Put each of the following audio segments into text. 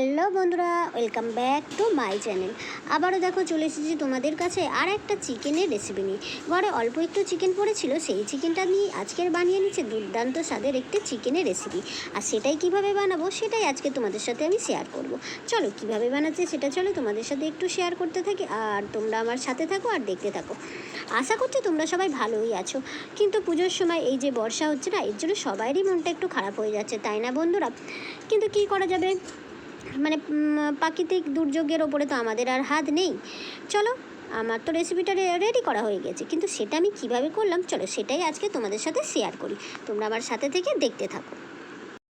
Hello বন্ধুরা, welcome back to my channel. আবারও দেখো চলে এসেছি তোমাদের কাছে আর একটা চিকেনের রেসিপি নিয়ে। ঘরে অল্প একটু চিকেন পড়েছিল, সেই চিকেনটা নিয়ে আজকের বানিয়ে নিচ্ছে দুর্দান্ত স্বাদের একটি চিকেনের রেসিপি আর সেটাই কীভাবে বানাবো, সেটাই আজকে তোমাদের সাথে আমি শেয়ার করব। চলো, কীভাবে বানাচ্ছে সেটা চলো তোমাদের সাথে একটু শেয়ার করতে থাকি, আর তোমরা আমার সাথে থাকো আর দেখতে থাকো। আশা করছি তোমরা সবাই ভালোই আছো। কিন্তু পুজোর সময় এই যে বর্ষা হচ্ছে না, এর জন্য সবারই মনটা একটু খারাপ হয়ে যাচ্ছে, তাই না বন্ধুরা? কিন্তু কি করা যাবে? মানে প্রাকৃতিক দুর্যোগের ওপরে তো আমাদের আর হাত নেই। চলো, আমার তো রেসিপিটা রেডি করা হয়ে গেছে। কিন্তু সেটা আমি কীভাবে করলাম? চলো, সেটাই আজকে তোমাদের সাথে শেয়ার করি। তোমরা আমার সাথে থেকে দেখতে থাকো।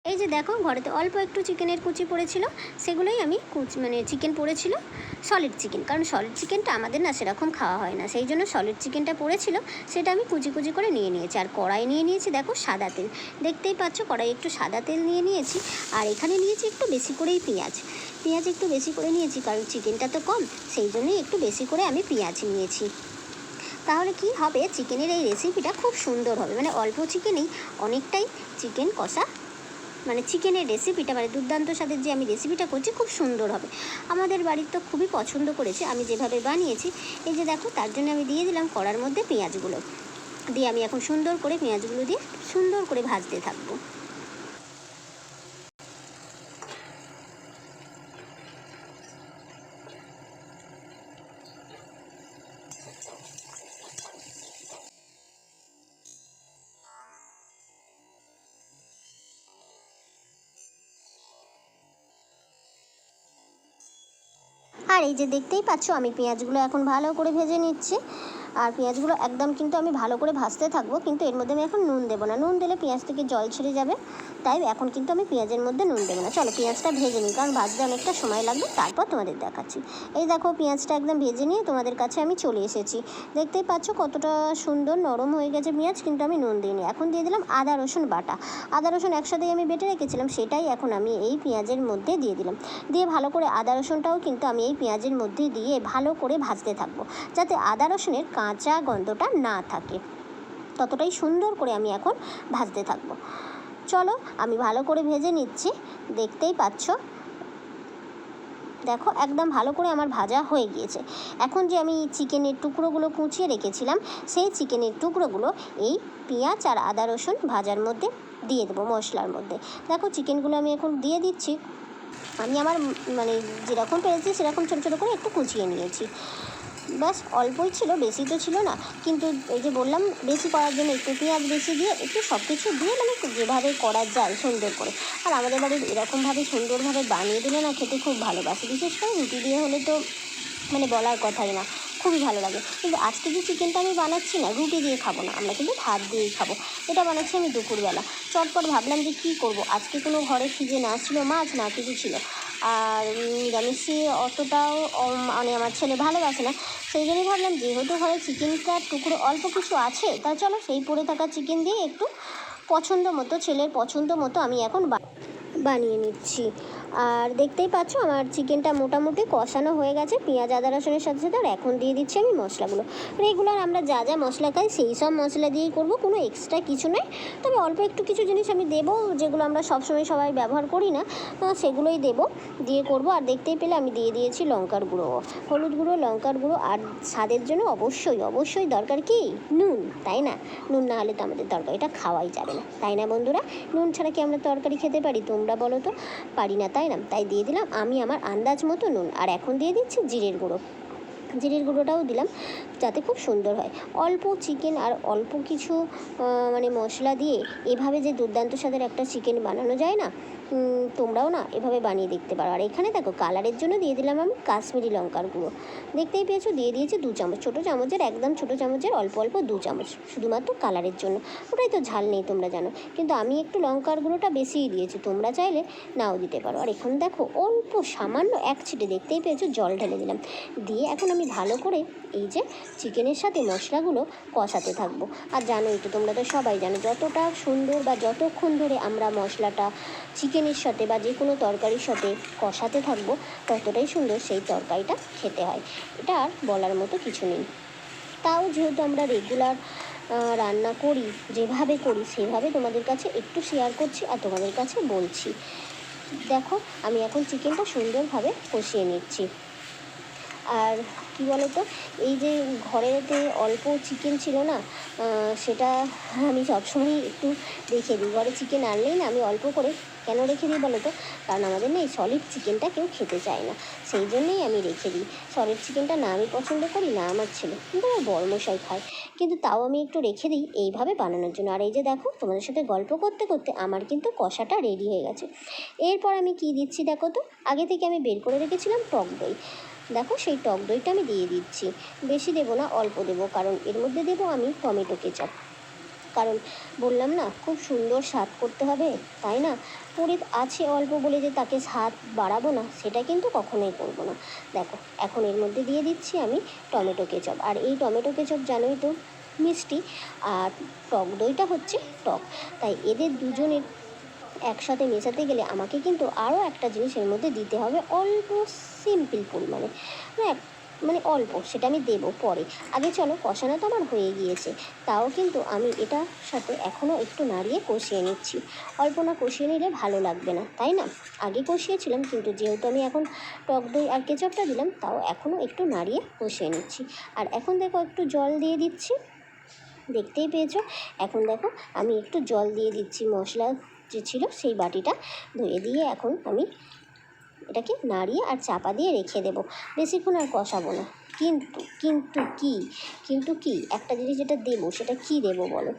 এই যে দেখো, ঘরেতে অল্প একটু চিকেনের কুচি পড়েছিল, সেগুলোই আমি কুচি মানে চিকেন পড়েছিল সলিড চিকেন কারণ সলিড চিকেনটা আমাদের না সেরকম খাওয়া হয় না। সেই জন্য সলিড চিকেনটা পড়েছিল, সেটা আমি কুচি কুচি করে নিয়ে নিয়েছি। আর কড়াই নিয়ে নিয়েছি, দেখো, সাদা তেল। দেখতেই পাচ্ছ, কড়াই একটু সাদা তেল নিয়ে নিয়েছি, আর এখানে নিয়েছি একটু বেশি করেই পেঁয়াজ। পেঁয়াজ একটু বেশি করে নিয়েছি, কারণ চিকেনটা তো কম, সেই জন্যই একটু বেশি করে আমি পেঁয়াজ নিয়েছি। তাহলে কি হবে চিকেনের এই রেসিপিটা খুব সুন্দর হবে। মানে অল্প চিকেনেই অনেকটাই চিকেন কষা মানে চিকেনের রেসিপিটা মানে দুর্দান্ত স্বাদের যে আমি রেসিপিটা করছি, খুব সুন্দর হবে। আমাদের বাড়ির তো খুবই পছন্দ করেছে, আমি যেভাবে বানিয়েছি, এই যে দেখো, তার জন্য আমি দিয়ে দিলাম কড়ার মধ্যে পেঁয়াজগুলো। দিয়ে আমি এখন সুন্দর করে পেঁয়াজগুলো দিয়ে সুন্দর করে ভাজতে থাকব। আর এই যে দেখতেই পাচ্ছ আমি পেঁয়াজগুলো এখন ভালো করে ভেজে নিচ্ছি। আর পেঁয়াজগুলো একদম কিন্তু আমি ভালো করে ভাজতে থাকব, কিন্তু এর মধ্যে আমি এখন নুন দেবো না। নুন দিলে পেঁয়াজ থেকে জল ছেড়ে যাবে, তাই এখন কিন্তু আমি পেঁয়াজের মধ্যে নুন দেবো না। চলো পেঁয়াজটা ভেজে নিই, কারণ ভাজতে অনেকটা সময় লাগবে, তারপর তোমাদের দেখাচ্ছি। এই দেখো পেঁয়াজটা একদম ভেজে নিয়ে তোমাদের কাছে আমি চলে এসেছি। দেখতেই পাচ্ছ কতটা সুন্দর নরম হয়ে গেছে পেঁয়াজ, কিন্তু আমি নুন দিইনি। এখন দিয়ে দিলাম আদা, রসুন, বাটা। আদা, রসুন একসাথেই আমি বেটে রেখেছিলাম, সেটাই এখন আমি এই পেঁয়াজের মধ্যে দিয়ে দিলাম। দিয়ে ভালো করে আদা, রসুনটাও কিন্তু আমি এই পেঁয়াজের মধ্যে দিয়ে ভালো করে ভাজতে থাকব, যাতে আদা, রসুনের কাঁচা গন্ধটা না থাকে। ততটাই সুন্দর করে আমি এখন ভাজতে থাকব। চলো, আমি ভালো করে ভেজে নিচ্ছি। দেখতেই পাচ্ছ? দেখো, একদম ভালো করে আমার ভাজা হয়ে গিয়েছে। এখন যে আমি চিকেনের টুকরোগুলো কুচিয়ে রেখেছিলাম, সেই চিকেনের টুকরোগুলো এই পেঁয়াজ আর আদা রসুন ভাজার মধ্যে দিয়ে দেবো মশলার মধ্যে। দেখো, চিকেনগুলো আমি এখন দিয়ে দিচ্ছি। আমি আমার মানে যেরকম পেরেছি সেরকম ছোটো ছোটো করে একটু কুচিয়ে নিয়েছি। ব্যাস, অল্পই ছিল, বেশি তো ছিল না। কিন্তু এই যে বললাম, বেশি করার জন্য একটু পেঁয়াজ বেশি দিয়ে, একটু সব কিছু দিয়ে মানে যেভাবে করা যায় সুন্দর করে। আর আমাদের বাড়ির এরকমভাবে সুন্দরভাবে বানিয়ে দিলে না খেতে খুব ভালোবাসে। বিশেষ করে রুটি দিয়ে হলে তো মানে বলার কথাই না, খুবই ভালো লাগে। কিন্তু আজকে যে চিকেনটা আমি বানাচ্ছি না, রুটি দিয়ে খাব না, আমরা কিন্তু ভাত দিয়েই খাব। এটা বানাচ্ছি আমি দুপুরবেলা। চটপট ভাবলাম যে কী করব? আজকে কোনো ঘরে খিদে না ছিল মাছ, না কিছু ছিল। আর নিরামিষই অতটাও মানে আমার ছেলে ভালোবাসে না। সেই জন্যই ভাবলাম যেহেতু ঘরে চিকেনটা টুকরো অল্প কিছু আছে, তা চলো সেই পরে থাকা চিকেন দিয়ে একটু পছন্দ মতো, ছেলের পছন্দ মতো আমি এখন বানিয়ে নিচ্ছি। আর দেখতেই পাচ্ছ, আমার চিকেনটা মোটামুটি কষানো হয়ে গেছে। পেঁয়াজ, আদা, রসুনের সাথে সাথে আর এখন দিয়ে দিচ্ছি আমি মশলাগুলো। রেগুলার আমরা যা যা মশলা খাই, সেই সব মশলা দিয়েই করব, কোনো এক্সট্রা কিছু নয় তবে অল্প একটু কিছু জিনিস আমি দেবো, যেগুলো আমরা সবসময় সবাই ব্যবহার করি না সেগুলোই দেবো, দিয়ে করব। আর দেখতেই পেলে আমি দিয়ে দিয়েছি লঙ্কার গুঁড়ো। হলুদ গুঁড়ো, লঙ্কার গুঁড়ো আর স্বাদের জন্য অবশ্যই অবশ্যই দরকার কি? নুন, তাই না? নুন না হলে তো আমাদের তরকারিটা খাওয়াই যাবে না। তাই না বন্ধুরা? নুন ছাড়া কি আমরা তরকারি খেতে পারি? তোমরা বলো তো। পারি না তাই না? তাই দিয়ে দিলাম। আমি আমার আন্দাজ মতো নুন। আর এখন দিয়ে দিচ্ছি জিরের গুঁড়ো। জিরের গুঁড়োটাও দিলাম যাতে খুব সুন্দর হয়। অল্প চিকেন আর অল্প কিছু মানে মশলা দিয়ে এভাবে যে দুর্দান্ত স্বাদের একটা চিকেন বানানো যায় না তোমরাও না এভাবে বানিয়ে দেখতে পারো। আর এখানে দেখো কালারের জন্য দিয়ে দিলাম আমি কাশ্মীরি লঙ্কার গুঁড়ো। দেখতেই পেয়েছ? দিয়ে দিয়েছি দু চামচ, ছোটো চামচের, একদম ছোটো চামচের, অল্প অল্প দু চামচ, শুধুমাত্র কালারের জন্য। ওটাই তো ঝাল নেই, তোমরা জানো। কিন্তু আমি একটু লঙ্কার গুঁড়োটা বেশিই দিয়েছি, তোমরা চাইলে নাও দিতে পারো। আর এখন দেখো অল্প সামান্য এক ছিটে, দেখতেই পেয়েছ? জল ঢেলে দিলাম। দিয়ে এখন আমি ভালো করে এই যে চিকেনের সাথে মশলাগুলো কষাতে থাকব। আর জানোই তো, তোমরা তো সবাই জানো, যতটা সুন্দর বা যতক্ষণ ধরে আমরা মশলাটা চিকেনের সাথে বা যে কোনো তরকারির সাথে কষাতে থাকব, ততটাই সুন্দর সেই তরকারিটা খেতে হয়। এটা আর বলার মতো কিছু নেই। তাও যেহেতু আমরা রেগুলার রান্না করি, যেভাবে করি সেভাবে তোমাদের কাছে একটু শেয়ার করছি আর তোমাদের কাছে বলছি। দেখো, আমি এখন চিকেনটা সুন্দরভাবে কষিয়ে নিচ্ছি। আর কি বলো তো এই যে ঘরেতে অল্প চিকেন ছিল না সেটা আমি সবসময় একটু রেখে দিই। ঘরে চিকেন আনলেই না আমি অল্প করে কেন রেখে দিই বলো তো কারণ আমাদের না এই সলিড চিকেনটা কেউ খেতে চায় না। সেই জন্যেই আমি রেখে দিই। সলিড চিকেনটা না আমি পছন্দ করি, না আমার ছেলে। কিন্তু আমার বড়মশাই খায়। কিন্তু তাও আমি একটু রেখে দিই এইভাবে বানানোর জন্য। আর এই যে দেখো, তোমাদের সাথে গল্প করতে করতে আমার কিন্তু কষাটা রেডি হয়ে গেছে। এরপর আমি কি দিচ্ছি দেখো তো? আগে থেকে আমি বের করে রেখেছিলাম টক দই। দেখো সেই টক দইটা আমি দিয়ে দিচ্ছি। বেশি দেবো না, অল্প দেবো, কারণ এর মধ্যে দেবো আমি টমেটো কেচাপ। কারণ বললাম না, খুব সুন্দর স্বাদ করতে হবে, তাই না? পরে আছে অল্প বলে যে তাকে স্বাদ বাড়াবো না, সেটা কিন্তু কখনোই করব না। দেখো, এখন এর মধ্যে দিয়ে দিচ্ছি আমি টমেটো কেচাপ। আর এই টমেটো কেচাপ জানোই তো, মিষ্টি। আর টক দইটা হচ্ছে টক। তাই এদের দুজনের একসাথে মেশাতে গেলে আমাকে কিন্তু আরও একটা জিনিস এর মধ্যে দিতে হবে অল্প সিম্পল পরিমাণে এক- মানে অল্প, সেটা আমি দেবো পরে। আগে চলো, কষানো তো আমার হয়ে গিয়েছে, তাও কিন্তু আমি এটার সাথে এখনও একটু নাড়িয়ে কষিয়ে নিচ্ছি। অল্প না কষিয়ে নিলে ভালো লাগবে না, তাই না? আগে কষিয়েছিলাম, কিন্তু যেহেতু আমি এখন টক দই আর কেচাপটা দিলাম, তাও এখনও একটু নাড়িয়ে কষিয়ে নিচ্ছি। আর এখন দেখো, একটু জল দিয়ে দিচ্ছি। দেখতেই পেয়েছ? এখন দেখো, আমি একটু জল দিয়ে দিচ্ছি মশলা যে ছিল সেই বাটিটা ধুয়ে দিয়ে এখন আমি এটাকে নাড়িয়ে আর চাপা দিয়ে রেখে দেবো। বেশিক্ষণ আর কষাবো না। কিন্তু কিন্তু কি কিন্তু কি? একটা জিনিস যেটা দেবো, সেটা কি দেবো বলো?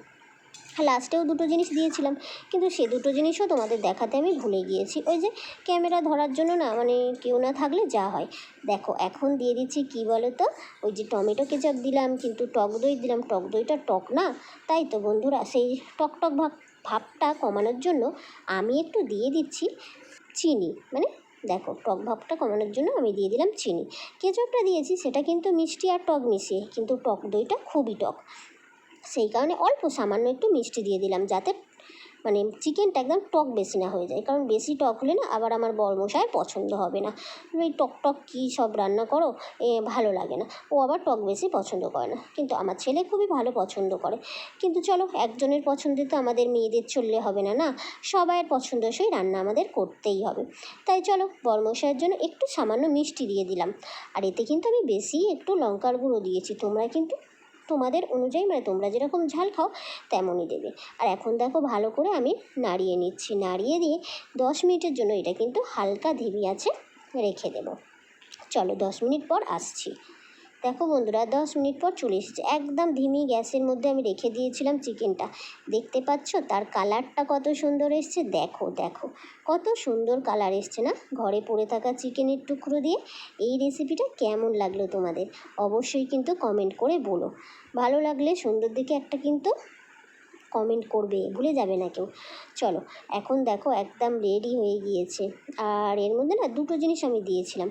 লাস্টেও দুটো জিনিস দিয়েছিলাম। কিন্তু সে দুটো জিনিসও তোমাদের দেখাতে আমি ভুলে গিয়েছি। ওই যে ক্যামেরা ধরার জন্য না মানে কেউ না থাকলে যা হয়। দেখো, এখন দিয়ে দিচ্ছি কি বলো তো ওই যে টমেটো কেচাপ দিলাম, কিন্তু টক দই দিলাম। টক দইটা টক না। তাই তো বন্ধুরা, সেই টক টক ভাব, ভাবটা কমানোর জন্য আমি একটু দিয়ে দিচ্ছি চিনি। মানে দেখো, টক ভাবটা কমানোর জন্য আমি দিয়ে দিলাম চিনি। কেচাপটা দিয়েছি, সেটা কিন্তু মিষ্টি আর টক মিশিয়ে, কিন্তু টক দইটা খুবই টক। সেই কারণে অল্প সামান্য একটু মিষ্টি দিয়ে দিলাম যাতে মানে চিকেনটা একদম টক বেশি না হয়ে যায়। কারণ বেশি টক হলে না আবার আমার বরমশায় পছন্দ হবে না। এই টক টক কী সব রান্না করো, এ ভালো লাগে না। ও আবার টক বেশি পছন্দ করে না। কিন্তু আমার ছেলে খুবই ভালো পছন্দ করে। কিন্তু চলো, একজনের পছন্দে তো আমাদের মেয়েদের চললে হবে না না? সবাইয়ের পছন্দসই রান্না আমাদের করতেই হবে। তাই চলো, বরমশাইয়ের জন্য একটু সামান্য মিষ্টি দিয়ে দিলাম। আর এতে কিন্তু আমি বেশি একটু লঙ্কার গুঁড়ো দিয়েছি, তোমরা কিন্তু তোমাদের অনুযায়ী মানে তোমরা যেরকম ঝাল খাও, তেমনই দেবে। আর এখন দেখো ভালো করে আমি নাড়িয়ে নিচ্ছি। নাড়িয়ে দিয়ে দশ মিনিটের জন্য এটা কিন্তু হালকা ধিবি আছে, রেখে দেবো। চলো দশ মিনিট পর আসছি। দেখো বন্ধুরা, দশ মিনিট পর চলে এসেছে। একদম ধিমি গ্যাসের মধ্যে আমি রেখে দিয়েছিলাম চিকেনটা। দেখতে পাচ্ছ? তার কালারটা কত সুন্দর এসছে। দেখো দেখো। কত সুন্দর কালার এসছে না? ঘরে পড়ে থাকা চিকেনের টুকরো দিয়ে এই রেসিপিটা কেমন লাগল তোমাদের? অবশ্যই কিন্তু কমেন্ট করে বলো। ভালো লাগলে সুন্দর দিকে একটা কিন্তু কমেন্ট করবে, ভুলে যাবে না কেউ। চলো, এখন দেখো একদম রেডি হয়ে গিয়েছে। আর এর মধ্যে না দুটো জিনিস আমি দিয়েছিলাম।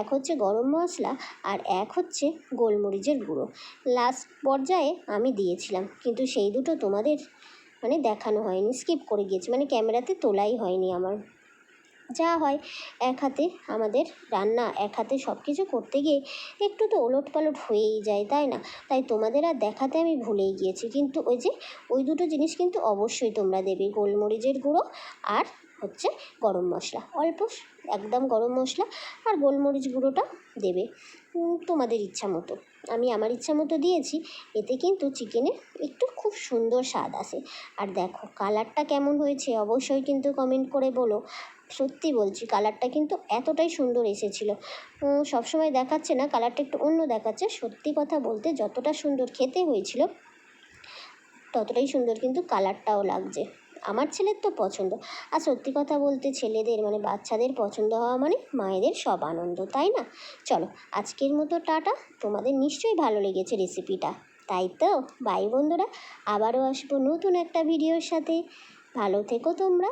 এক হচ্ছে গরম মশলা আর এক হচ্ছে গোলমরিচের গুঁড়ো। লাস্ট পর্যায়ে আমি দিয়েছিলাম, কিন্তু সেই দুটো তোমাদের মানে দেখানো হয়নি স্কিপ করে গিয়েছি। মানে ক্যামেরাতে তোলাই হয়নি আমার। যা হয় এক হাতে আমাদের রান্না, এক হাতে সব কিছু করতে গিয়ে একটু তো ওলট পালট হয়েই যায়, তাই না? তাই তোমাদের আর দেখাতে আমি ভুলেই গিয়েছি। কিন্তু ওই যে, ওই দুটো জিনিস কিন্তু অবশ্যই তোমরা দেবে। গোলমরিচের গুঁড়ো আর হচ্ছে গরম মশলা। অল্প একদম গরম মশলা আর গোলমরিচ গুঁড়োটা দেবে। তোমাদের ইচ্ছা মতো। আমি আমার ইচ্ছা মতো দিয়েছি। এতে কিন্তু চিকেনের একটু খুব সুন্দর স্বাদ আসে। আর দেখো, কালারটা কেমন হয়েছে অবশ্যই কিন্তু কমেন্ট করে বলো। সত্যি বলছি কালারটা কিন্তু এতটাই সুন্দর এসেছিল। সবসময় দেখাচ্ছে না কালারটা একটু অন্য দেখাচ্ছে। সত্যি কথা বলতে যতটা সুন্দর খেতে হয়েছিল, ততটাই সুন্দর কিন্তু কালারটাও লাগছে। আমার ছেলের তো পছন্দ। আর সত্যি কথা বলতে ছেলেদের মানে বাচ্চাদের পছন্দ হওয়া মানে মায়েদের সব আনন্দ, তাই না? চলো, আজকের মতো টাটা। তোমাদের নিশ্চয়ই ভালো লেগেছে রেসিপিটা তাই তো? বাই বন্ধুরা। আবারও আসব নতুন একটা ভিডিওর সাথে। ভালো থেকো তোমরা।